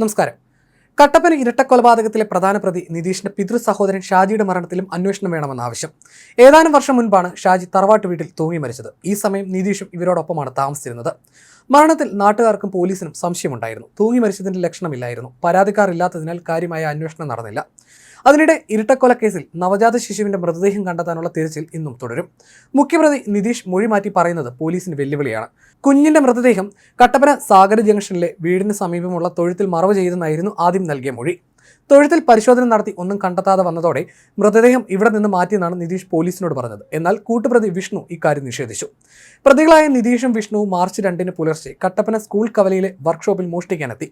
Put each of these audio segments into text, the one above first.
നമസ്കാരം. കട്ടപ്പന ഇരട്ടക്കൊലപാതകത്തിലെ പ്രധാന പ്രതി നിതീഷിന്റെ പിതൃ സഹോദരൻ ഷാജിയുടെ മരണത്തിലും അന്വേഷണം വേണമെന്ന ആവശ്യം. ഏതാനും വർഷം മുൻപാണ് ഷാജി തറവാട്ട് വീട്ടിൽ തൂങ്ങി മരിച്ചത്. ഈ സമയം നിതീഷും ഇവരോടൊപ്പമാണ് താമസിച്ചിരുന്നത്. മരണത്തിൽ നാട്ടുകാർക്കും പോലീസിനും സംശയമുണ്ടായിരുന്നു. തൂങ്ങി മരിച്ചതിന്റെ ലക്ഷണമില്ലായിരുന്നു. പരാതിക്കാർ ഇല്ലാത്തതിനാൽ കാര്യമായ അന്വേഷണം നടന്നില്ല. അതിനിടെ ഇരട്ടക്കൊലക്കേസിൽ നവജാത ശിശുവിന്റെ മൃതദേഹം കണ്ടെത്താനുള്ള തിരച്ചിൽ ഇന്നും തുടരും. മുഖ്യപ്രതി നിതീഷ് മൊഴി മാറ്റി പറയുന്നത് പോലീസിന് വെല്ലുവിളിയാണ്. കുഞ്ഞിന്റെ മൃതദേഹം കട്ടപ്പന സാഗര ജംഗ്ഷനിലെ വീടിന് സമീപമുള്ള തൊഴുത്തിൽ മറവ് ചെയ്തെന്നായിരുന്നു ആദ്യം നൽകിയ മൊഴി. തൊഴുത്തിൽ പരിശോധന നടത്തി ഒന്നും കണ്ടെത്താതെ വന്നതോടെ മൃതദേഹം ഇവിടെ നിന്ന് മാറ്റിയെന്നാണ് നിതീഷ് പോലീസിനോട് പറഞ്ഞത്. എന്നാൽ കൂട്ടുപ്രതി വിഷ്ണു ഇക്കാര്യം നിഷേധിച്ചു. പ്രതികളായ നിതീഷും വിഷ്ണുവും മാർച്ച് രണ്ടിന് പുലർച്ചെ കട്ടപ്പന സ്കൂൾ കവലയിലെ വർക്ക്ഷോപ്പിൽ മോഷ്ടിക്കാനെത്തി.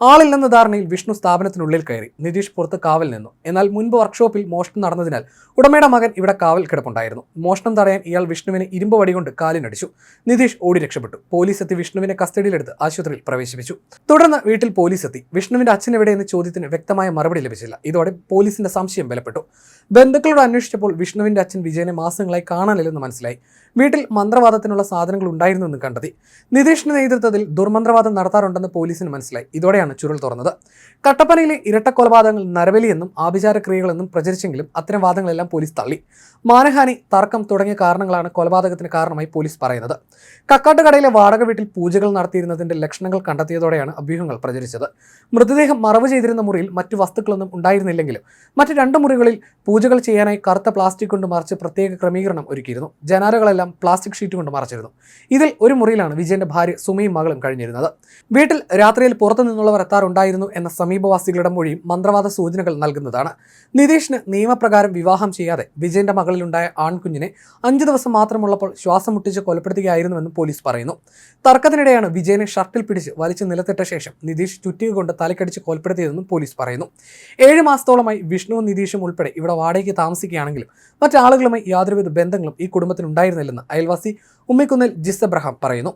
ആളില്ലെന്ന ധാരണയിൽ വിഷ്ണു സ്ഥാപനത്തിനുള്ളിൽ കയറി നിതീഷ് പുറത്ത് കാവൽ നിന്നു. എന്നാൽ മുൻപ് വർക്ക്ഷോപ്പിൽ മോഷണം നടന്നതിനാൽ ഉടമയുടെ മകൻ ഇവിടെ കാവൽ കിടപ്പുണ്ടായിരുന്നു. മോഷണം തടയാൻ ഇയാൾ വിഷ്ണുവിനെ ഇരുമ്പ് വടികൊണ്ട് കാലിനടിച്ചു. നിതീഷ് ഓടി രക്ഷപ്പെട്ടു. പോലീസ് എത്തി വിഷ്ണുവിനെ കസ്റ്റഡിയിലെടുത്ത് ആശുപത്രിയിൽ പ്രവേശിപ്പിച്ചു. തുടർന്ന് വീട്ടിൽ പോലീസ് എത്തി. വിഷ്ണുവിന്റെ അച്ഛൻ എവിടെയെന്ന ചോദ്യത്തിന് വ്യക്തമായ മറുപടി ലഭിച്ചില്ല. ഇതോടെ പോലീസിന്റെ സംശയം ബലപ്പെട്ടു. ബന്ധുക്കളോട് അന്വേഷിച്ചപ്പോൾ വിഷ്ണുവിന്റെ അച്ഛൻ വിജയനെ മാസങ്ങളായി കാണാനില്ലെന്ന് മനസ്സിലായി. വീട്ടിൽ മന്ത്രവാദത്തിനുള്ള സാധനങ്ങൾ ഉണ്ടായിരുന്നെന്ന് കണ്ടെത്തി. നിതീഷിന്റെ നേതൃത്വത്തിൽ ദുർമന്ത്രവാദം നടത്താറുണ്ടെന്ന് പോലീസിന് മനസ്സിലായി. ഇതോടെയാണ് ചുരുൾ തുറന്നത്. കട്ടപ്പനയിലെ ഇരട്ട കൊലപാതകങ്ങൾ നരബലിയെന്നും ആഭിചാരക്രിയകളെന്നും പ്രചരിച്ചെങ്കിലും അത്തരം വാദങ്ങളെല്ലാം പോലീസ് തള്ളി. മാനഹാനി തർക്കം തുടങ്ങിയ കാരണങ്ങളാണ് കൊലപാതകത്തിന് കാരണമായി പോലീസ് പറയുന്നത്. കക്കാട്ടുകടയിലെ വാടക വീട്ടിൽ പൂജകൾ നടത്തിയിരുന്നതിന്റെ ലക്ഷണങ്ങൾ കണ്ടെത്തിയതോടെയാണ് അഭ്യൂഹങ്ങൾ പ്രചരിച്ചത്. മൃതദേഹം മറവ് ചെയ്തിരുന്ന മുറിയിൽ മറ്റു വസ്തുക്കളൊന്നും ഉണ്ടായിരുന്നില്ലെങ്കിലും മറ്റ് രണ്ട് മുറികളിൽ പൂജകൾ ചെയ്യാനായി കറുത്ത പ്ലാസ്റ്റിക് കൊണ്ട് മറച്ച് പ്രത്യേക ക്രമീകരണം ഒരുക്കിയിരുന്നു. ജനാലകളെല്ലാം പ്ലാസ്റ്റിക് ഷീറ്റ് കൊണ്ട് മറച്ചിരുന്നു. ഇതിൽ ഒരു മുറിയിലാണ് വിജയന്റെ ഭാര്യ സുമയും മകളും കഴിഞ്ഞിരുന്നത്. വീട്ടിൽ രാത്രിയിൽ പുറത്തു നിന്നുള്ളവർ എത്താറുണ്ടായിരുന്നു എന്ന സമീപവാസികളുടെ മൊഴിയും മന്ത്രവാദ സൂചനകൾ നൽകുന്നതാണ്. നിതീഷിന് നിയമപ്രകാരം വിവാഹം ചെയ്യാതെ വിജയന്റെ മകളിലുണ്ടായ ആൺകുഞ്ഞിനെ അഞ്ചു ദിവസം മാത്രമുള്ളപ്പോൾ ശ്വാസം മുട്ടിച്ച് കൊലപ്പെടുത്തുകയായിരുന്നുവെന്ന് പോലീസ് പറയുന്നു. തർക്കത്തിനിടെയാണ് വിജയനെ ഷർട്ടിൽ പിടിച്ച് വലിച്ചു നിലത്തിട്ട ശേഷം നിതീഷ് ചുറ്റിക കൊണ്ട് തലക്കടിച്ച് കൊലപ്പെടുത്തിയതെന്നും പോലീസ് പറയുന്നു. ഏഴ് മാസത്തോളമായി വിഷ്ണുവും നിതീഷും ഉൾപ്പെടെ ഇവിടെ വാടകയ്ക്ക് താമസിക്കുകയാണെങ്കിലും മറ്റാളുകളുമായി യാതൊരുവിധ ബന്ധങ്ങളും ഈ കുടുംബത്തിൽ ഉണ്ടായിരുന്നില്ലെന്ന് അയൽവാസി ഉമ്മിക്കുന്നിൽ ജിസ് എബ്രഹാം പറയുന്നു.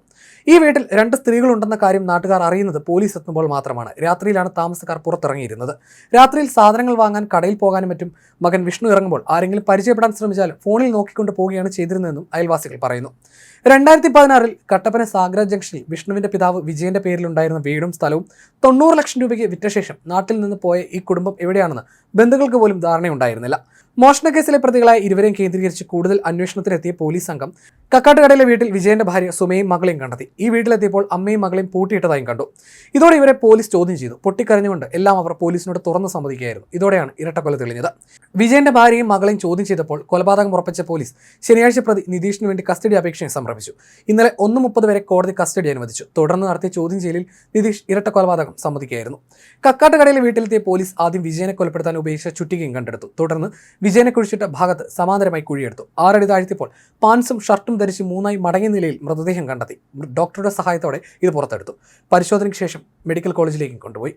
ഈ വീട്ടിൽ രണ്ട് സ്ത്രീകളുണ്ടെന്ന കാര്യം നാട്ടുകാർ അറിയുന്നത് പോലീസ് എത്തുമ്പോൾ മാത്രമാണ്. രാത്രിയിലാണ് താമസക്കാർ പുറത്തിറങ്ങിയിരുന്നത്. രാത്രിയിൽ സാധനങ്ങൾ വാങ്ങാൻ കടയിൽ പോകാനും മറ്റും മകൻ വിഷ്ണു ഇറങ്ങുമ്പോൾ ആരെങ്കിലും പരിചയപ്പെടാൻ ശ്രമിച്ചാലും ഫോണിൽ നോക്കിക്കൊണ്ട് പോവുകയാണ് ചെയ്തിരുന്നതെന്നും അയൽവാസികൾ പറയുന്നു. രണ്ടായിരത്തി പതിനാറിൽ കട്ടപ്പന സാഗ്ര ജംഗ്ഷനിൽ വിഷ്ണുവിന്റെ പിതാവ് വിജയന്റെ പേരിലുണ്ടായിരുന്ന വീടും സ്ഥലവും തൊണ്ണൂറ് ലക്ഷം രൂപയ്ക്ക് വിറ്റ ശേഷം നാട്ടിൽ നിന്ന് പോയ ഈ കുടുംബം എവിടെയാണെന്ന് ബന്ധുക്കൾക്ക് പോലും ധാരണയുണ്ടായിരുന്നില്ല. മോഷണക്കേസിലെ പ്രതികളായ ഇരുവരെയും കേന്ദ്രീകരിച്ച് കൂടുതൽ അന്വേഷണത്തിലെത്തിയ പോലീസ് സംഘം കക്കാട്ടുകടയിലെ വീട്ടിൽ വിജയന്റെ ഭാര്യ സുമയും മകളെയും കണ്ടെത്തി. ഈ വീട്ടിലെത്തിയപ്പോൾ അമ്മയും മകളെയും പൂട്ടിയിട്ടതായും കണ്ടു. ഇതോടെ ഇവരെ പോലീസ് ചോദ്യം ചെയ്തു. പൊട്ടിക്കരഞ്ഞുകൊണ്ട് എല്ലാം അവർ പോലീസിനോട് തുറന്ന് സമ്മതിക്കുകയായിരുന്നു. ഇതോടെയാണ് ഇരട്ടക്കൊല തെളിഞ്ഞത്. വിജയന്റെ ഭാര്യയും മകളെയും ചോദ്യം ചെയ്തപ്പോൾ കൊലപാതകം ഉറപ്പിച്ച പോലീസ് ശനിയാഴ്ച പ്രതി നിതീഷിന് വേണ്ടി കസ്റ്റഡി അപേക്ഷയും സമർപ്പിച്ചു. ഇന്നലെ ഒന്ന് മുപ്പത് വരെ കോടതി കസ്റ്റഡി അനുവദിച്ചു. തുടർന്ന് നടത്തിയ ചോദ്യം ചെയ്യലിൽ നിതീഷ് ഇരട്ട കൊലപാതകം സമ്മതിക്കുകയായിരുന്നു. കക്കാട്ടുകടയിലെ വീട്ടിലെത്തിയ പോലീസ് ആദ്യം വിജയനെ കൊലപ്പെടുത്താൻ ഉപയോഗിച്ച ചുറ്റികയും കണ്ടെടുത്തു. തുടർന്ന് വിജയനെ കുഴിച്ചിട്ട ഭാഗത്ത് സമാന്തരമായി കുഴിയെടുത്തു. ആറടി താഴ്ത്തിയപ്പോൾ പാൻസും ഷർട്ടും ധരിച്ച് മൂന്നായി മടങ്ങിയ നിലയിൽ മൃതദേഹം കണ്ടെത്തി. ഡോക്ടറുടെ സഹായത്തോടെ ഇത് പുറത്തെടുത്തു. പരിശോധനയ്ക്ക് ശേഷം മെഡിക്കൽ കോളേജിലേക്കും കൊണ്ടുപോയി.